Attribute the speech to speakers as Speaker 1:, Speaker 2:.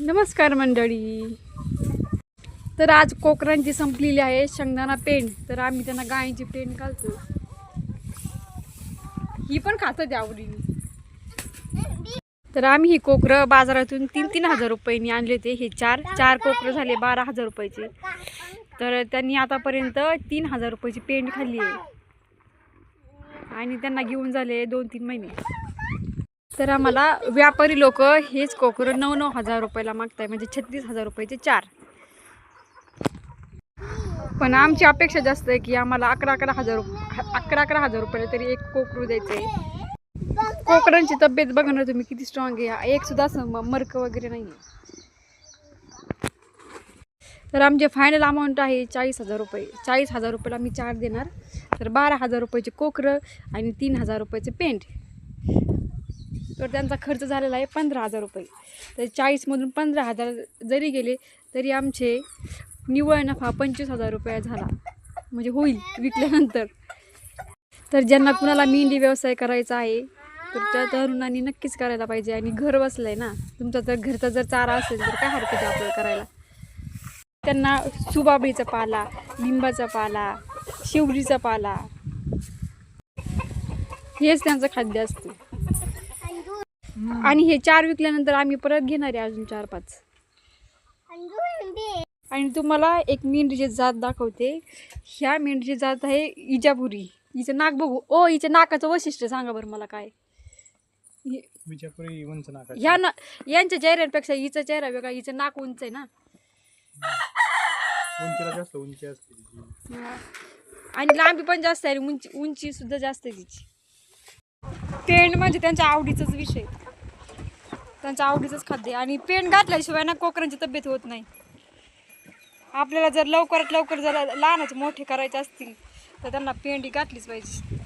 Speaker 1: नमस्कार मंडळी. तर आज कोकरांची संपलेली आहे शेंगदाणा पेंड. तर आम्ही त्यांना गायीची पेंड घालतो ही पण खातं त्या आवडीने. तर आम्ही ही कोकरं बाजारातून तीन तीन हजार रुपयांनी आणले होते. हे चार चार कोकरं झाले बारा हजार रुपयाचे. तर त्यांनी आतापर्यंत तीन हजार रुपयाची पेंड खाल्ली आहे. आणि त्यांना घेऊन झाले दोन तीन महिने. तर आम्हाला व्यापारी लोक हेच कोकरं नऊ नऊ हजार रुपयाला मागताय म्हणजे छत्तीस हजार रुपयाचे चार. पण आमची अपेक्षा जास्त आहे की आम्हाला अकरा अकरा हजार अकरा अकरा हजार रुपयाला तरी एक कोकरू द्यायचं आहे कोकरांची तब्येत बघा ना तुम्ही किती स्ट्रॉंग आहे. एक सुद्धा असं म- मर्क वगैरे नाही आहे तर आमचे फायनल अमाऊंट आहे चाळीस हजार रुपये. चाळीस हजार रुपयाला मी चार देणार. तर बारा हजार रुपयाचे कोकरं आणि तीन हजार रुपयाचे पेंट तर त्यांचा खर्च झालेला आहे पंधरा हजार रुपये. तर चाळीसमधून पंधरा हजार जरी गेले तरी आमचे निव्वळ नफा पंचवीस हजार रुपये झाला. म्हणजे होईल विकल्यानंतर. तर ज्यांना कुणाला मेंढी व्यवसाय करायचा आहे तर त्या तरुणांनी नक्कीच करायला पाहिजे. आणि घर बसलं आहे ना तुमचा जर घरचा जर चारा असेल तर काय हरकत आहे आपल्याला करायला? त्यांना सुबाबळीचा पाला लिंबाचा पाला शिवडीचा पाला हेच त्यांचं खाद्य असते. आणि हे चार विकल्यानंतर आम्ही परत घेणार आहे अजून चार पाच. आणि तुम्हाला एक मेंढीची जात दाखवते. ह्या मेंढीची जात आहे इजापुरी. हिचं नाक बघू. ओ हिच्या नाकाचं वैशिष्ट्य सांगा बरं मला काय. हे- ह्या ना यांच्या चेहऱ्यांपेक्षा हिचा चेहरा वेगळा हिचं नाक उंच आहे ना. आणि लांबी पण जास्त आहे उंची उंची सुद्धा जास्त आहे तिची. पेंड म्हणजे त्यांच्या आवडीचाच विषय. त्यांच्या आवडीचंच खाद्य. आणि पेंड घातल्याशिवाय ना कोकरांची तब्येत होत नाही. आपल्याला जर लवकरात लवकर जर लहानाचे मोठे करायचे असतील तर त्यांना पेंडी घातलीच पाहिजे.